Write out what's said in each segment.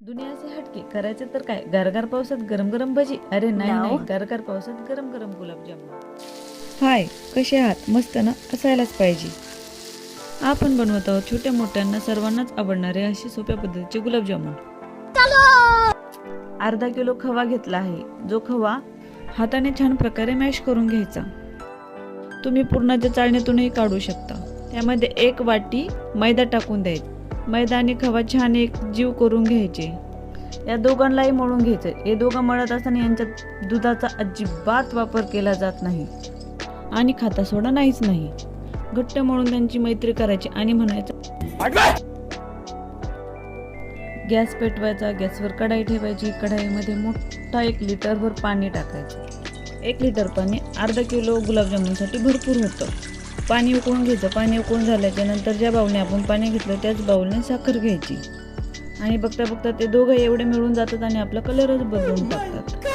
दुनियाचे हटके करायचे तर काय? गारगार पावसात गरम गरम भजी? अरे नाही? नाही गारगार पावसात गरम गरम गुलाबजामुन. हाय कसे आहात? मस्त ना? असायलाच पाहिजे. आपण बनवत आहोत छोट्या मोठ्यांना सर्वांनाच आवडणारे असे सोप्या पद्धतीचे गुलाबजामुन. अर्धा किलो खवा घेतला आहे. जो खवा हाताने छान प्रकारे मॅश करून घ्यायचा. तुम्ही पूर्णाच्या चाळणीतूनही काढू शकता. त्यामध्ये एक वाटी मैदा टाकून द्यायचा. मैदानी खवा छान एक जीव करून घ्यायचे. या दोघांनाही मळून घ्यायचं. हे दोघं मळत असताना यांच्यात दुधाचा अजिबात वापर केला जात नाही. आणि खाता सोडा नाहीच नाही. घट्ट मळून त्यांची मैत्री करायची आणि म्हणायचं गॅस पेटवायचा गॅसवर कढाई ठेवायची. कढाईमध्ये मोठा एक लिटरभर पाणी टाकायचं. एक लिटर पाणी अर्धा किलो गुलाबजामुनसाठी भरपूर होतं. पाणी उकळून घ्यायचं. पाणी उकळून झाल्याच्यानंतर ज्या बाऊलने आपण पाणी घेतलं त्याच बाऊलने साखर घ्यायची. आणि बघता बघता ते दोघं एवढे मिळून जातात आणि आपला कलरच बदलून टाकतात.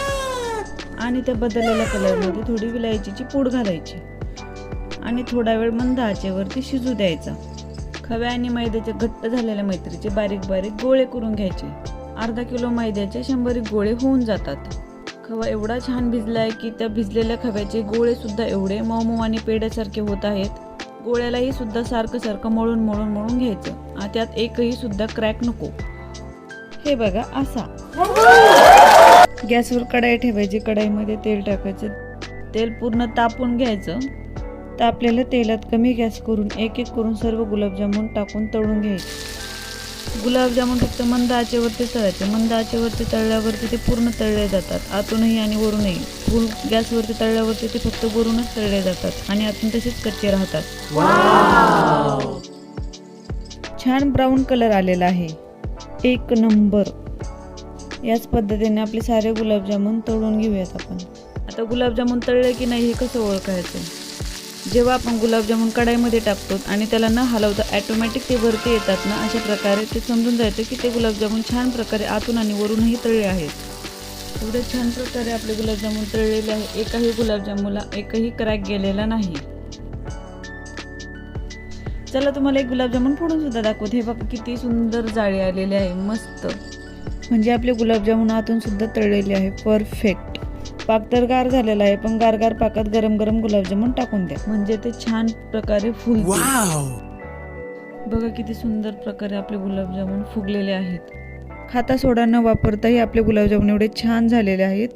आणि त्या बदललेल्या कलरमध्ये थोडी विलायचीची पूड घालायची. आणि थोडा वेळ मंद आचेवरती शिजू द्यायचा. खव्या आणि मैद्याच्या घट्ट झालेल्या मैत्रीचे बारीक बारीक गोळे करून घ्यायचे. अर्धा किलो मैद्याचे शंभर गोळे होऊन जातात. खवा एवढा छान भिजला आहे की त्या भिजलेल्या खव्याचे गोळे सुद्धा एवढे मऊ आणि पेड्यासारखे होत आहेत. गोळ्यालाही सुद्धा सारखं सारखं मळून मळून मळून घ्यायचं. आणि त्यात एकही सुद्धा क्रॅक नको. हे बघा असा. गॅसवर कढाई ठेवायची. कढाईमध्ये तेल टाकायचं. तेल पूर्ण तापून घ्यायचं. तापलेलं तेलात कमी गॅस करून एक एक करून सर्व गुलाबजामून टाकून तळून घ्यायचे. गुलाबजामुन फक्त मंद आचेवरती तळायचे. मंद आचेवरती तळल्यावरती ते पूर्ण तळले जातात. आतूनही आणि वरूनही. फुल गॅसवरती तळल्यावरती ते फक्त वरूनच तळले जातात आणि आतून तसेच कच्चे राहतात. छान ब्राऊन कलर आलेला आहे. एक नंबर. याच पद्धतीने आपले सारे गुलाबजामुन तळून घेऊयात आपण. आता गुलाबजामुन तळले की नाही हे कसं ओळखायचं? जेव्हा आपण गुलाबजामुन कढाईमध्ये टाकतो आणि त्याला न हलवता ॲटोमॅटिक ते वरती येतात ना अशा प्रकारे ते समजून जायचं की ते गुलाबजामुन छान प्रकारे आतून आणि वरूनही तळले आहेत. एवढे छान प्रकारे आपले गुलाबजामुन तळलेले आहे. एकाही गुलाबजामुनला एकही क्रॅक गेलेला नाही. चला तुम्हाला एक गुलाबजामुन फोडून सुद्धा दाखवते. हे बघा किती सुंदर जाळी आलेले आहे. मस्त. म्हणजे आपले गुलाबजामुन आतून सुद्धा तळलेले आहे. परफेक्ट पाक तर गार झालेला आहे पण गार गार पाकात गरम गरम गुलाबजामुन टाकून द्या. म्हणजे ते छान प्रकारे फुल बघा किती सुंदर प्रकारे आपले गुलाबजामुन फुगलेले आहेत. खाता सोडा न वापरताही आपले गुलाबजामुन एवढे छान झालेले आहेत.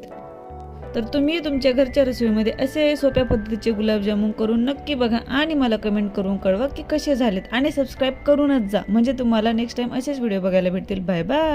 तर तुम्ही तुमच्या घरच्या रसोईमध्ये असे सोप्या पद्धतीचे गुलाबजामुन करून नक्की बघा आणि मला कमेंट करून कळवा की कसे झालेत. आणि सबस्क्राईब करूनच जा. म्हणजे तुम्हाला नेक्स्ट टाइम असेच व्हिडिओ बघायला भेटतील. Bye bye